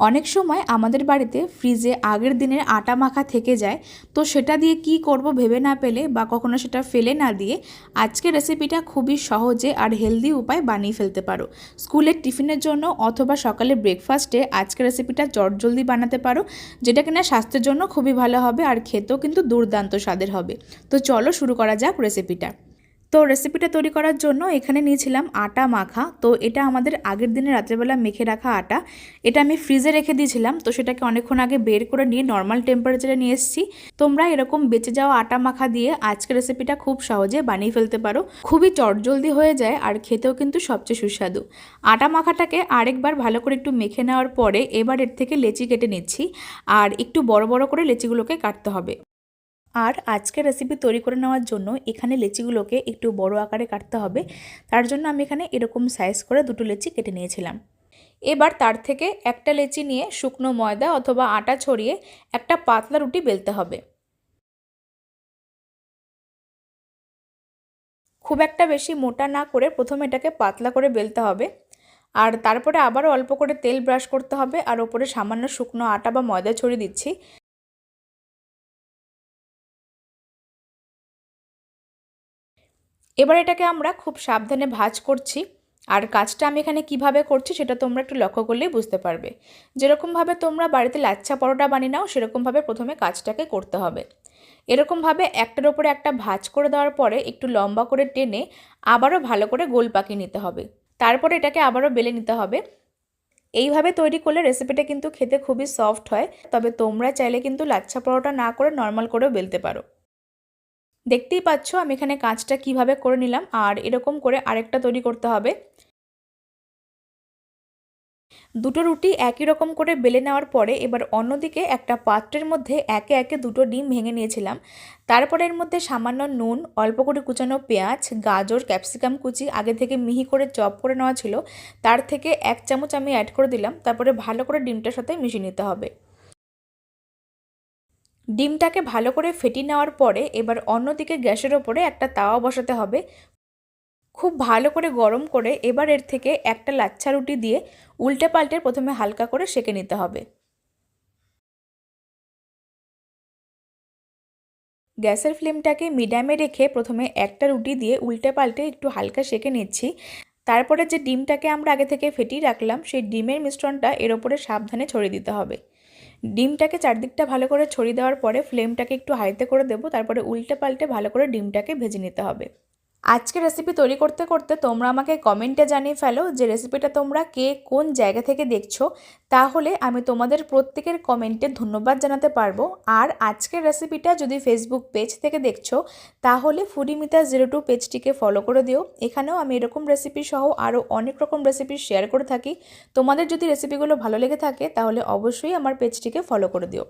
অনেক সময় আমাদের বাড়িতে ফ্রিজে আগের দিনের আটা মাখা থেকে যায়, তো সেটা দিয়ে কি করব ভেবে না পেলে বা কখনো সেটা ফেলে না দিয়ে আজকের রেসিপিটা খুবই সহজে আর হেলদি উপায় বানিয়ে ফেলতে পারো। স্কুলের টিফিনের জন্য অথবা সকালে ব্রেকফাস্টে আজকের রেসিপিটা জলদি বানাতে পারো, যেটা কিনা স্বাস্থ্যের জন্য খুবই ভালো হবে আর খেতেও কিন্তু দুর্দান্ত স্বাদের হবে। তো চলো শুরু করা যাক রেসিপিটা তো রেসিপিটা তৈরি করার জন্য এখানে নিয়েছিলাম আটা মাখা। তো এটা আমাদের আগের দিনে রাত্রেবেলা মেখে রাখা আটা। এটা আমি ফ্রিজে রেখে দিয়েছিলাম। তো সেটাকে অনেকক্ষণ আগে বের করে নিয়ে নর্মাল টেম্পারেচারে নিয়ে এসেছি। তোমরা এরকম বেঁচে যাওয়া আটা মাখা দিয়ে আজকে রেসিপিটা খুব সহজে বানিয়ে ফেলতে পারো। খুবই চটজলদি হয়ে যায় আর খেতেও কিন্তু সবচেয়ে সুস্বাদু। আটা মাখাটাকে আরেকবার ভালো করে একটু মেখে নেওয়ার পরে এবার এর থেকে লেচি কেটে নিচ্ছি। আর একটু বড় বড় করে লেচিগুলোকে কাটতে হবে। আর আজকে রেসিপি তৈরি করে নেওয়ার জন্য এখানে লেচিগুলোকে একটু বড় আকারে কাটতে হবে। তার জন্য আমি এখানে এরকম সাইজ করে দুটো লেচি কেটে নিয়েছিলাম। এবার তার থেকে একটা লেচি নিয়ে শুকনো ময়দা অথবা আটা ছড়িয়ে একটা পাতলা রুটি বেলতে হবে। খুব একটা বেশি মোটা না করে প্রথমে এটাকে পাতলা করে বেলতে হবে। আর তারপরে আবারও অল্প করে তেল ব্রাশ করতে হবে। আর ওপরে সামান্য শুকনো আটা বা ময়দা ছড়িয়ে দিচ্ছি। এবার এটাকে আমরা খুব সাবধানে ভাজ করছি। আর কাজটা আমি এখানে কীভাবে করছি সেটা তোমরা একটু লক্ষ্য করলেই বুঝতে পারবে। যেরকমভাবে তোমরা বাড়িতে লাচ্ছা পরোটা বানিয়ে নাও, সেরকমভাবে প্রথমে কাজটাকে করতে হবে। এরকমভাবে একটার ওপরে একটা ভাজ করে দেওয়ার পরে একটু লম্বা করে টেনে আবারও ভালো করে গোল পাকিয়ে নিতে হবে। তারপরে এটাকে আবারও বেলে নিতে হবে। এইভাবে তৈরি করলে রেসিপিটা কিন্তু খেতে খুবই সফট হয়। তবে তোমরা চাইলে কিন্তু লাচ্ছা পরোটা না করে নর্মাল করেও বেলতে পারো। দেখতেই পাচ্ছ আমি এখানে কাজটা কীভাবে করে নিলাম, আর এরকম করে আরেকটা তৈরি করতে হবে। দুটো রুটি একই রকম করে বেলে নেওয়ার পরে এবার অন্যদিকে একটা পাত্রের মধ্যে একে একে দুটো ডিম ভেঙে নিয়েছিলাম। তারপরে এর মধ্যে সামান্য নুন, অল্প করে কুচানো পেঁয়াজ, গাজর, ক্যাপসিকাম কুচি, আগে থেকে মিহি করে চপ করে নেওয়া ছিল, তার থেকে এক চামচ আমি অ্যাড করে দিলাম, তারপরে ভালো করে ডিমটার সাথে মিশিয়ে নিতে হবে। ডিমটাকে ভালো করে ফেটিয়ে নেওয়ার পরে এবার অন্যদিকে গ্যাসের ওপরে একটা তাওয়া বসাতে হবে। খুব ভালো করে গরম করে এবার এর থেকে একটা লাচ্ছা রুটি দিয়ে উল্টে পাল্টে প্রথমে হালকা করে সেকে নিতে হবে। গ্যাসের ফ্লেমটাকে মিডিয়ামে রেখে প্রথমে একটা রুটি দিয়ে উল্টে পাল্টে একটু হালকা সেকে নিচ্ছি। তারপরে যে ডিমটাকে আমরা আগে থেকে ফেটিয়ে রাখলাম, সেই ডিমের মিশ্রণটা এর ওপরে সাবধানে ছড়িয়ে দিতে হবে। ডিমটাকে চারদিকটা ভালো করে ছড়িয়ে দেওয়ার পরে ফ্লেমটাকে একটু হাইতে করে দেবো, তারপরে উল্টে পাল্টে ভালো করে ডিমটাকে ভেজে নিতে হবে। আজকে রেসিপি তৈরি করতে করতে তোমরা আমাকে কমেন্টে জানিয়ে ফেলো যে রেসিপিটা তোমরা কে কোন জায়গা থেকে দেখছ। তাহলে আমি তোমাদের প্রত্যেকের কমেন্টে ধন্যবাদ জানাতে পারব। আর আজকের রেসিপিটা যদি ফেসবুক পেজ থেকে দেখছ, তাহলে ফুডিমিতা জিরো টু পেজটিকে ফলো করে দিও। এখানেও আমি এরকম রেসিপি সহ আরও অনেক রকম রেসিপি শেয়ার করে থাকি। তোমাদের যদি রেসিপিগুলো ভালো লেগে থাকে, তাহলে অবশ্যই আমার পেজটিকে ফলো করে দিও।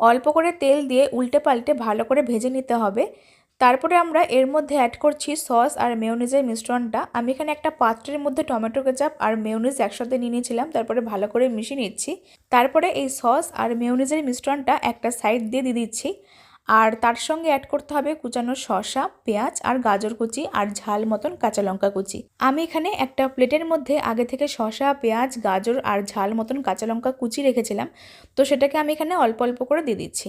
অল্প করে তেল দিয়ে উল্টে পাল্টে ভালো করে ভেজে নিতে হবে। তারপরে আমরা এর মধ্যে অ্যাড করছি সস আর মেয়নিজের মিশ্রণটা। আমি এখানে একটা পাত্রের মধ্যে টমেটো কেচাপ আর মেয়নিজ একসাথে নিয়ে নিয়েছিলাম, তারপরে ভালো করে মিশিয়ে নিচ্ছি। তারপরে এই সস আর মেয়নিজের মিশ্রণটা একটা সাইড দিয়ে দিয়ে দিচ্ছি। আর তার সঙ্গে অ্যাড করতে হবে কুচানো শসা, পেঁয়াজ আর গাজর কুচি আর ঝাল মতন কাঁচা লঙ্কা কুচি। আমি এখানে একটা প্লেটের মধ্যে আগে থেকে শসা, পেঁয়াজ, গাজর আর ঝাল মতন কাঁচা লঙ্কা কুচি রেখেছিলাম, তো সেটাকে আমি এখানে অল্প অল্প করে দিয়ে দিচ্ছি।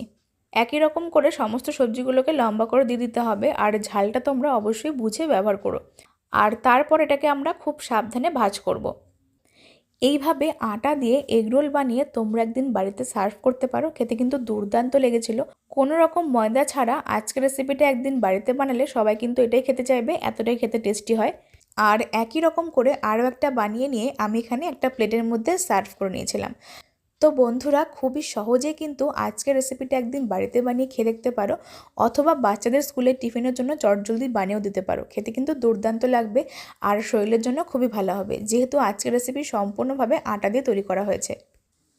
একই রকম করে সমস্ত সবজিগুলোকে লম্বা করে দিয়ে দিতে হবে আর ঝালটা তোমরা অবশ্যই বুঝে ব্যবহার করো। আর তারপর এটাকে আমরা খুব সাবধানে ভাজ করব। এইভাবে আটা দিয়ে এগরোল বানিয়ে তোমরা একদিন বাড়িতে সার্ভ করতে পারো। খেতে কিন্তু দুর্দান্ত লেগেছিল। কোনো রকম ময়দা ছাড়া আজকের রেসিপিটা একদিন বাড়িতে বানালে সবাই কিন্তু এটাই খেতে চাইবে, এতটাই খেতে টেস্টি হয়। আর একই রকম করে আরও একটা বানিয়ে নিয়ে আমি এখানে একটা প্লেটের মধ্যে সার্ভ করে নিয়েছিলাম। তো বন্ধুরা, খুবই সহজে কিন্তু আজকের রেসিপিটা একদিন বাড়িতে বানিয়ে খেয়ে দেখতে পারো অথবা বাচ্চাদের স্কুলের টিফিনের জন্য চটজলদি বানিয়েও দিতে পারো। খেতে কিন্তু দুর্দান্ত লাগবে আর শরীরের জন্য খুবই ভালো হবে। যেহেতু আজকের রেসিপি সম্পূর্ণভাবে আটা দিয়ে তৈরি করা হয়েছে।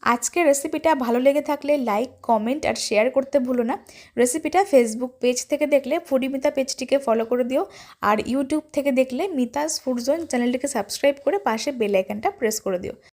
আজকের রেসিপিটা ভালো লেগে থাকলে লাইক কমেন্ট আর শেয়ার করতে ভুলো না। রেসিপিটা ফেসবুক পেজ থেকে দেখলে ফুডি মিতা পেজটিকে ফলো করে দিও আর ইউটিউব থেকে দেখলে মিতাস ফুড জোন চ্যানেলটিকে সাবস্ক্রাইব করে পাশে বেল আইকনটা প্রেস করে দিও।